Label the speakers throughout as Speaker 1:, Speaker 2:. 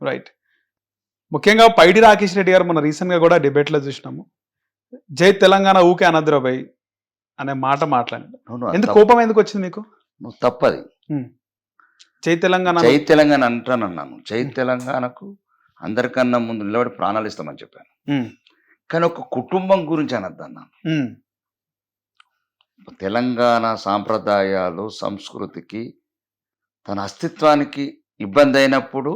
Speaker 1: Right ముఖ్యంగా పైడి రాకేష్ రెడ్డి గారు మన రీసెంట్గా కూడా డిబేట్లో చూసినాము. జై తెలంగాణ ఊకే అనద్రబాయ్ అనే మాట మాట్లాడాడు. ఎందుకు కోపం ఎందుకు వచ్చింది మీకు?
Speaker 2: నువ్వు తప్పది.
Speaker 1: జై తెలంగాణ
Speaker 2: జై తెలంగాణ అంటానన్నాను. జై తెలంగాణకు అందరికన్నా ముందు నిలబడి ప్రాణాలు ఇస్తామని చెప్పాను. కానీ ఒక కుటుంబం గురించి అనద్దన్నాను.
Speaker 1: ఉమ్,
Speaker 2: తెలంగాణ సాంప్రదాయాలు సంస్కృతికి తన అస్తిత్వానికి ఇబ్బంది అయినప్పుడు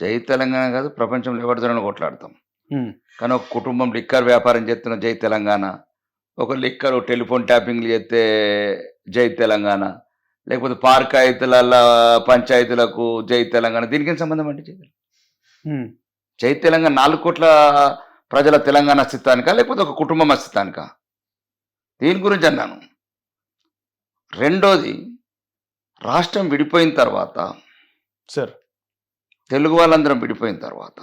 Speaker 2: జై తెలంగాణ కాదు ప్రపంచంలో ఎవరితోనైనా కొట్లాడతాం. కానీ ఒక కుటుంబం లిక్కర్ వ్యాపారం చేస్తున్న జై తెలంగాణ ఒక లిక్కర్ టెలిఫోన్ ట్యాపింగ్లు చేస్తే జై తెలంగాణ లేకపోతే పార్కాయితుల పంచాయతీలకు జై తెలంగాణ దీనికి సంబంధం అండి జై జై తెలంగాణ నాలుగు కోట్ల ప్రజల తెలంగాణ అస్తిత్వానికా లేకపోతే ఒక కుటుంబం అస్తిత్వానికా? దీని గురించి అన్నాను. రెండోది రాష్ట్రం విడిపోయిన తర్వాత
Speaker 1: సార్.
Speaker 2: తెలుగు వాళ్ళందరం విడిపోయిన తర్వాత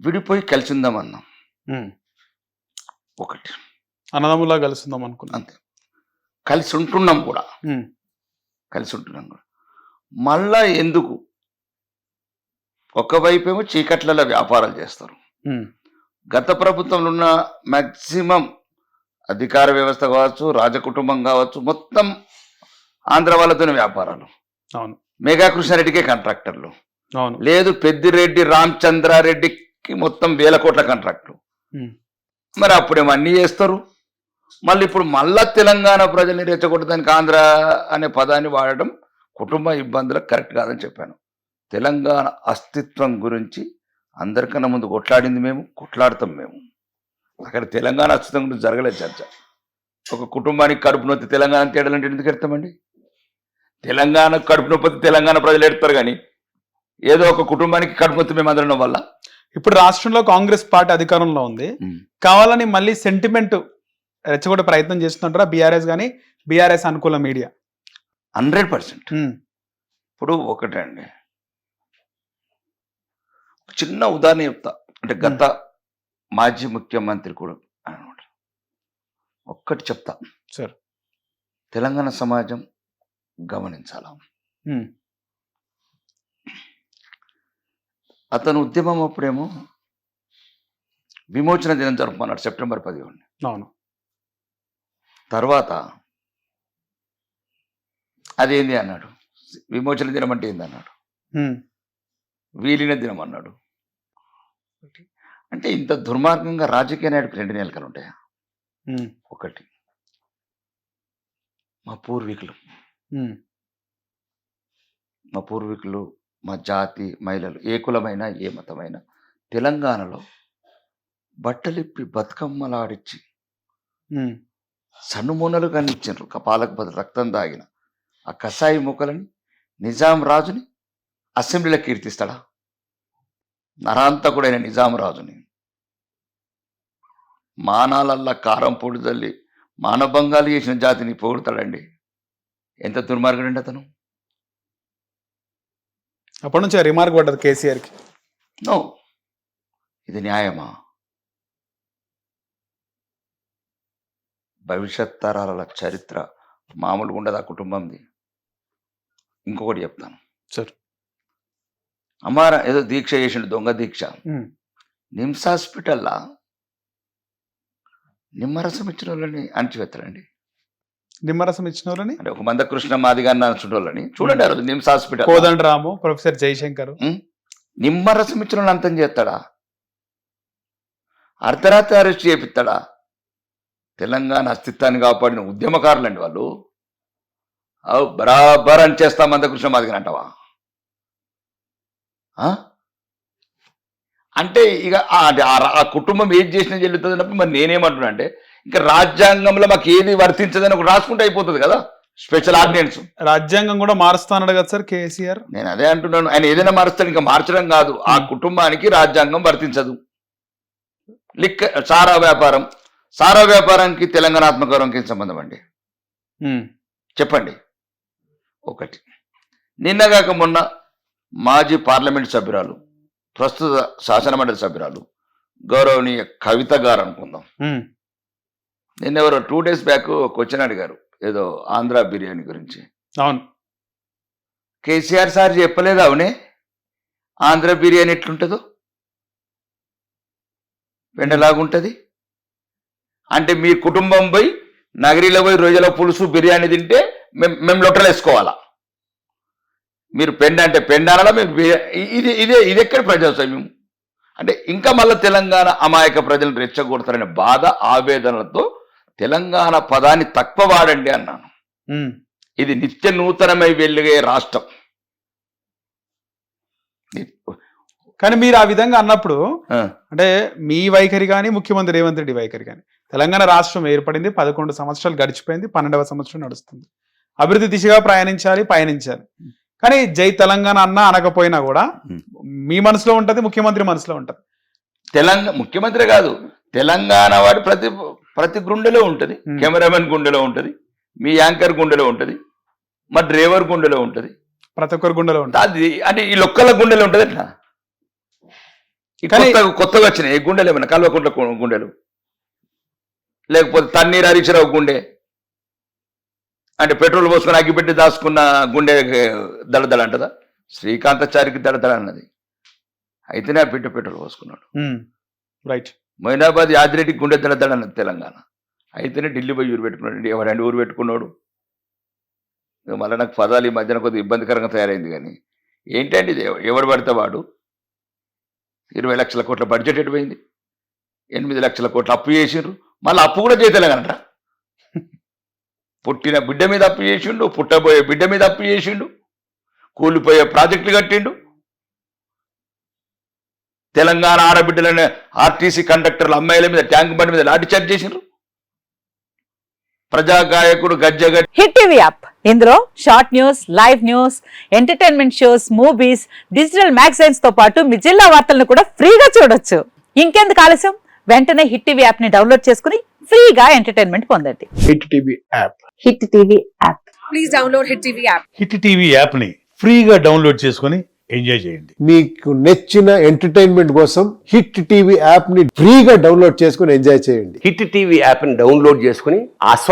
Speaker 2: విడిపోయి కలిసి ఉందామన్నాం
Speaker 1: ఉమ్,
Speaker 2: ఒకటి.
Speaker 1: అన్నదమ్ములా కలుస్తుందాం అనుకున్నాను
Speaker 2: అంతే. కలిసి ఉంటున్నాం కూడా. కలిసి ఉంటున్నాం కూడా. మళ్ళా ఎందుకు? ఒకవైపేమో చీకట్లలో వ్యాపారాలు చేస్తారు. గత ప్రభుత్వంలో ఉన్న మ్యాక్సిమం అధికార వ్యవస్థ కావచ్చు రాజకుటుంబం కావచ్చు మొత్తం ఆంధ్ర వాళ్ళతోనే వ్యాపారాలు.
Speaker 1: అవును.
Speaker 2: మేఘా కృష్ణారెడ్డికే కాంట్రాక్టర్లు లేదు పెద్దిరెడ్డి రామచంద్రారెడ్డికి మొత్తం వేల కోట్ల కాంట్రాక్టులు. మరి అప్పుడేమో అన్నీ చేస్తారు. మళ్ళీ ఇప్పుడు మళ్ళా తెలంగాణ ప్రజల్ని రెచ్చగొట్టడానికి ఆంధ్ర అనే పదాన్ని వాడడం కుటుంబ ఇబ్బందులకు కరెక్ట్ కాదని చెప్పాను. తెలంగాణ అస్తిత్వం గురించి అందరికన్నా ముందు కొట్లాడింది మేము కొట్లాడతాం మేము. అక్కడ తెలంగాణ అస్తిత్వం గురించి జరగలేదు చర్చ. ఒక కుటుంబానికి కడుపు నొత్తి తెలంగాణ తేడాలంటే ఎందుకు ఎడతామండి? తెలంగాణ కడుపు నొప్పి తెలంగాణ ప్రజలు ఎడతారు కానీ ఏదో ఒక కుటుంబానికి కడుపు నొత్తి మేము అందడం వల్ల
Speaker 1: ఇప్పుడు రాష్ట్రంలో కాంగ్రెస్ పార్టీ అధికారంలో ఉంది. కావాలని మళ్ళీ సెంటిమెంట్ రెచ్చగొట్టే ప్రయత్నం చేస్తుంటారా బీఆర్ఎస్ కానీ బీఆర్ఎస్ అనుకూల మీడియా.
Speaker 2: Hundred percent. ఇప్పుడు ఒకటే అండి. చిన్న ఉదాహరణ చెప్తా. అంటే గత మాజీ ముఖ్యమంత్రి కూడా అనమాట. ఒక్కటి చెప్తా.
Speaker 1: సార్.
Speaker 2: తెలంగాణ సమాజం గమనించాల? అతను ఉద్యమం అప్పుడేమో విమోచన దినం జరుపుకున్నాడు సెప్టెంబర్ పదిహేను.
Speaker 1: అవును.
Speaker 2: తర్వాత అదేంది అన్నాడు? విమోచన దినం అంటే ఏంది అన్నాడు? వీలిన దినం అన్నాడు. అంటే ఇంత దుర్మార్గంగా రాజకీయ నాయకుడికి రెండు నెలకలు ఉంటాయా ఒకటి. మా పూర్వీకులు. మా పూర్వీకులు మా జాతి మహిళలు ఏ కులమైన ఏ మతమైన తెలంగాణలో బట్టలిప్పి బతుకమ్మలాడిచ్చి సన్నుమూనలు కనిచ్చారు కపాలకు బదులు రక్తం దాగిన ఆ కషాయి ముక్కలని నిజాం రాజుని అసెంబ్లీలో కీర్తిస్తాడా? నరాంతకుడైన నిజాం రాజుని. మానాలల్లా కారం పొడి తల్లి మానభంగాలు చేసిన జాతిని పొగుడతాడండి. ఎంత దుర్మార్గుడండి అతను?
Speaker 1: అప్పటి నుంచి రిమార్క్ పడ్డది కేసీఆర్కి
Speaker 2: నో. ఇది న్యాయమా? భవిష్యత్ తరాల చరిత్ర మామూలుగా ఉండదు ఆ కుటుంబంది. ఇంకొకటి చెప్తాను.
Speaker 1: సార్.
Speaker 2: అమ్మారా ఏదో దీక్ష చేసిండు దొంగ దీక్ష. నిమ్స్ హాస్పిటల్లా? నిమ్మరసం ఇచ్చిన వాళ్ళని అణచివేస్తారండి
Speaker 1: నిమ్మరసం ఇచ్చిన వాళ్ళని
Speaker 2: అంటే ఒక మంద కృష్ణ మాదిగా వాళ్ళని చూడండి ఆ రోజు NIMS hospital.
Speaker 1: Kodanda Ramu professor Jayashankar.
Speaker 2: నిమ్మరసం ఇచ్చిన వాళ్ళని అంతం చేస్తాడా? అర్ధరాత్రి అరెస్ట్ చేపిస్తాడా? తెలంగాణ అస్తిత్వాన్ని కాపాడిన ఉద్యమకారులండి వాళ్ళు. అవు బరాబర్ అని చేస్తా మందకృష్ణ మాదిగని అంటావా? ఆ? అంటే ఇక ఆ- ఆ- ఆ కుటుంబం ఏది చేసినా చెల్లుతుంది అన్నప్పుడు మరి నేనేమంటున్నా అంటే ఇంకా రాజ్యాంగంలో మాకు ఏది వర్తించదని ఒక రాసుకుంటే అయిపోతుంది కదా? స్పెషల్ ఆర్డినెన్స్
Speaker 1: రాజ్యాంగం కూడా మారుస్తానడు కదా సార్ కేసీఆర్?
Speaker 2: నేను అదే అంటున్నాను. ఆయన ఏదైనా మారుస్తాడు ఇంకా మార్చడం కాదు. ఆ కుటుంబానికి రాజ్యాంగం వర్తించదు. లిక్క సారా వ్యాపారం. సారా వ్యాపారానికి తెలంగాణ ఆత్మగౌరవంకి ఏం సంబంధం అండి?
Speaker 1: ఉమ్,
Speaker 2: చెప్పండి. ఒకటి. నిన్నగాక మొన్న మాజీ పార్లమెంట్ సభ్యురాలు ప్రస్తుత శాసనమండలి సభ్యురాలు గౌరవనీయ కవిత గారు అనుకుందాం. నిన్న ఎవరో టూ డేస్ బ్యాక్ క్వశ్చన్ అడిగారు. ఏదో ఆంధ్ర బిర్యానీ గురించి.
Speaker 1: అవును.
Speaker 2: కేసీఆర్ సార్ చెప్పలేదు అవునే? ఆంధ్ర బిర్యానీ ఎట్లుంటుందో? వెండలాగుంటుంది? అంటే మీ కుటుంబం పోయి నగరిలో పోయి రోజుల పులుసు బిర్యానీ తింటే మేము మేము లొట్టలు వేసుకోవాలా? మీరు పెండ అంటే పెండాలా మేము ఇది ఇదే ఇది ఎక్కడ ప్రజాస్వామ్యం? అంటే ఇంకా మళ్ళీ తెలంగాణ అమాయక ప్రజలను రెచ్చగొడతారనే బాధ ఆవేదనలతో తెలంగాణ పదాన్ని తక్కువ వాడండి అన్నాను. ఇది నిత్య నూతనమై వెలుగే రాష్ట్రం.
Speaker 1: కానీ మీరు ఆ విధంగా అన్నప్పుడు అంటే మీ వైఖరి కానీ ముఖ్యమంత్రి రేవంత్ రెడ్డి వైఖరి కానీ తెలంగాణ రాష్ట్రం ఏర్పడింది పదకొండు సంవత్సరాలు గడిచిపోయింది పన్నెండవ సంవత్సరం నడుస్తుంది. అభివృద్ధి దిశగా ప్రయాణించాలి పయనించాలి. కానీ జై తెలంగాణ అన్న అనకపోయినా కూడా. మీ మనసులో ఉంటది ముఖ్యమంత్రి మనసులో ఉంటది.
Speaker 2: తెలంగాణ ముఖ్యమంత్రి కాదు తెలంగాణ వాడు ప్రతి ప్రతి గుండెలో ఉంటుంది. కెమెరామెన్ గుండెలో ఉంటుంది. మీ యాంకర్ గుండెలో ఉంటుంది. మా డ్రైవర్ గుండెలో ఉంటుంది.
Speaker 1: ప్రతి ఒక్కరి గుండెలో ఉంటది.
Speaker 2: అది అంటే ఈ లొక్కల గుండెలో ఉంటుంది
Speaker 1: కానీ-
Speaker 2: కొత్తగా కొత్తగా వచ్చినాయి. గుండెలు ఏమన్నా కల్వకుంట్ల గుండెలు. లేకపోతే తన్నీరు హరీశ్రావు గుండె. అంటే పెట్రోల్ పోసుకొని అగ్గిపెట్టి దాచుకున్న గుండె దళదళ అంటదా? శ్రీకాంతాచారికి దళదళ అన్నది. అయితేనే ఆ బిడ్డ పెట్రోల్ పోసుకున్నాడు.
Speaker 1: రైట్.
Speaker 2: మైనాబాద్ యాదిరెడ్డి గుండె దళదళ అన్న తెలంగాణ. అయితేనే ఢిల్లీ పోయి ఊరు పెట్టుకున్నాడు. ఎవరండి ఊరు పెట్టుకున్నాడు. మళ్ళీ నాకు పదాలు ఈ మధ్యన కొద్దిగా ఇబ్బందికరంగా తయారైంది కానీ ఏంటండి ఇది? ఎవడు పడితే వాడు? ఇరవై లక్షల కోట్ల బడ్జెట్ ఎటుపోయింది ఎనిమిది లక్షల కోట్ల అప్పు చేసిండ్రు. మళ్ళీ అప్పు కూడా చేయ పుట్టిన బిడ్డ మీద అప్పు చేసిండు పుట్టబోయే బిడ్డ మీద అప్పు చేసిండు కూలిపోయే ప్రాజెక్టులు కట్టిండు. తెలంగాణ ఆడబిడ్డలని ఆర్టీసీ కండక్టర్ల అమ్మాయిల మీద ట్యాంక్ బండి మీద లాఠీ చార్జ్ చేసిండ్రు ప్రజాగాయకుడు గజ్జగట్టి
Speaker 3: హిట్ టీవీ యాప్. ఇందులో short news live news entertainment shows movies digital మ్యాగజైన్స్తో పాటు మీ జిల్లా వార్తలను కూడా ఫ్రీగా చూడొచ్చు. ఇంకెందుకు ఆలస్యం? వెంటనే హిట్ టీవీ యాప్ని డౌన్లోడ్ చేసుకుని ఫ్రీగా ఎంటర్టైన్మెంట్ పొందండి.
Speaker 4: Hit TV app.
Speaker 3: Hit TV app.
Speaker 5: Please download Hit TV app.
Speaker 4: Hit TV యాప్ని ఫ్రీగా డౌన్లోడ్ చేసుకొని ఎంజాయ్ చేయండి.
Speaker 6: మీకు నచ్చిన ఎంటర్టైన్మెంట్ కోసం హిట్ టీవీ యాప్ని ఫ్రీగా డౌన్లోడ్ చేసుకుని ఎంజాయ్ చేయండి.
Speaker 7: హిట్ టీవీ యాప్ని డౌన్లోడ్ చేసుకుని ఆస్వాదించండి.